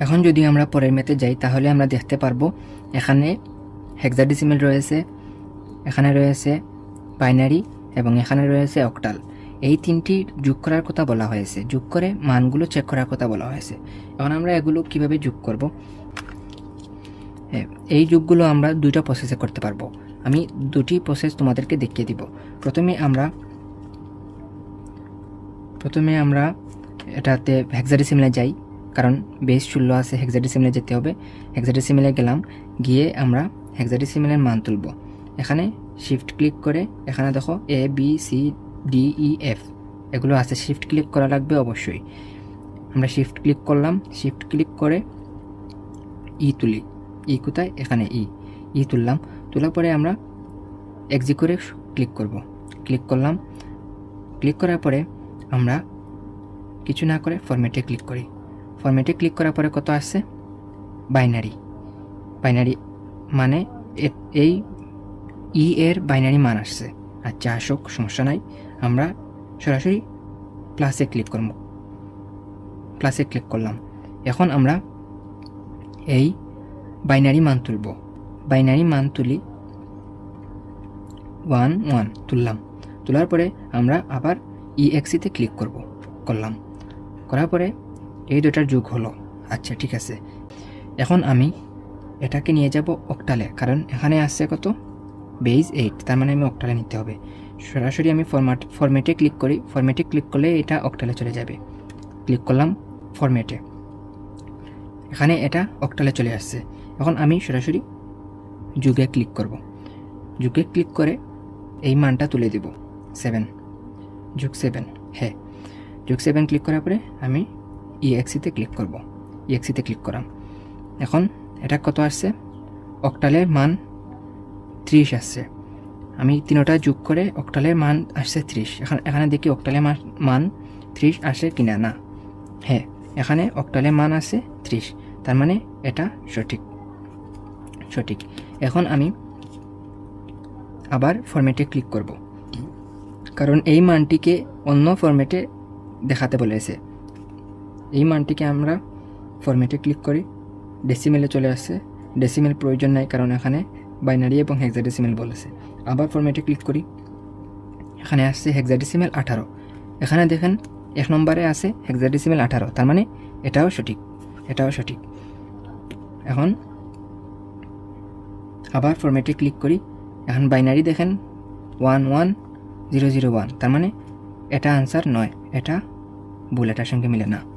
এখন যদি আমরা পরের মেতে যাই তাহলে আমরা দেখতে পারব এখানে হেক্সাডেসিমেল রয়েছে এখানে রয়েছে বাইনারি এবং এখানে রয়েছে অকটাল এই তিনটি যোগ করার কথা বলা হয়েছে। যোগ করে মানগুলো চেক করার কথা বলা হয়েছে। এখন আমরা এগুলো কীভাবে যোগ করব? হ্যাঁ, এই যোগগুলো আমরা দুইটা প্রসেসে করতে পারব। আমি দুটি প্রসেস তোমাদেরকে দেখিয়ে দিব। প্রথমে আমরা প্রথমে আমরা এটাতে হেক্সাডেসিমেলে যাই। কারণ বেস ষোলো আছে হেক্সাডেসিমেলে যেতে হবে। হেক্সাডেসিমেলে গেলাম, গিয়ে আমরা হেক্সাডেসিমেলের মান তুলব। এখানে শিফট ক্লিক করে, এখানে দেখো A B C D E F এগুলো আছে। শিফট ক্লিক করা লাগবে অবশ্যই। আমরা শিফট ক্লিক করলাম শিফট ক্লিক করে ই তুলি। ই কোথায়? এখানে ই ই তুললাম। তোলার পরে আমরা এক্সি করে ক্লিক করব। ক্লিক করলাম। ক্লিক করার পরে আমরা কিছু না করে ফরম্যাটে ক্লিক করি। ফরম্যাটে ক্লিক করার পরে কত আসছে? বাইনারি। বাইনারি মানে এই ই এর বাইনারি মান আসছে। আচ্ছা আসুক, সমস্যা নাই। আমরা সরাসরি প্লাসে ক্লিক করব। প্লাসে ক্লিক করলাম। এখন আমরা এই বাইনারি মান তুলব। বাইনারি মান তুলি ওয়ান ওয়ান তুললাম। তোলার পরে আমরা আবার ইএক্সিতে ক্লিক করব। করলাম। করার পরে এই দুটার যোগ হলো। আচ্ছা ঠিক আছে। এখন আমি এটাকে নিয়ে যাব অক্টালে কারণ এখানে আসছে কত? বেইজ এইট তার মানে আমি অক্টালে নিতে হবে। সরাসরি আমি ফরম্যাট ফরম্যাটে ক্লিক করি। ফরম্যাটে ক্লিক করলে এটা অক্টালে চলে যাবে। ক্লিক করলাম ফরম্যাটে এখানে এটা অক্টালে চলে আসছে। এখন আমি সরাসরি যুগে ক্লিক করব। যুগে ক্লিক করে এই মানটা তুলে দেব। সেভেন যুগ সেভেন হ্যাঁ। যুগ সেভেন ক্লিক করার পরে আমি ইএক্সিতে ক্লিক করব। ইএক্সিতে ক্লিক করাম এখন এটা কত আসছে? অক্টালের মান ত্রিশ আসছে। আমি তিনোটা যোগ করে অক্টালের মান আসছে ত্রিশ। এখন এখানে দেখি অক্টালের মান মান ত্রিশ আসে কিনা? না। হ্যাঁ এখানে অক্টালের মান আছে ত্রিশ। তার মানে এটা সঠিক। সঠিক। এখন আমি আবার ফরম্যাটে ক্লিক করব। কারণ এই মানটিকে অন্য ফরম্যাটে দেখাতে বলেছে। এই মানটিকে আমরা ফরম্যাটে ক্লিক করি। ডেসিমেলে চলে আসছে। ডেসিমেল প্রয়োজন নাই কারণ এখানে বাইনারি এবং হেক্সাডেসিমেল বলেছে। আবার ফরম্যাটে ক্লিক করি। এখানে আসছে হেক্সাডেসিমেল আঠারো। এখানে দেখেন এক নম্বরে আছে হেক্সাডেসিমেল আঠারো। তার মানে এটাও সঠিক। এটাও সঠিক। এখন আবার ফরম্যাটে ক্লিক করি। এখন বাইনারি দেখেন one one zero zero one তার মানে এটা আনসার নয়। এটা ভুল এটার সঙ্গে মিলে না।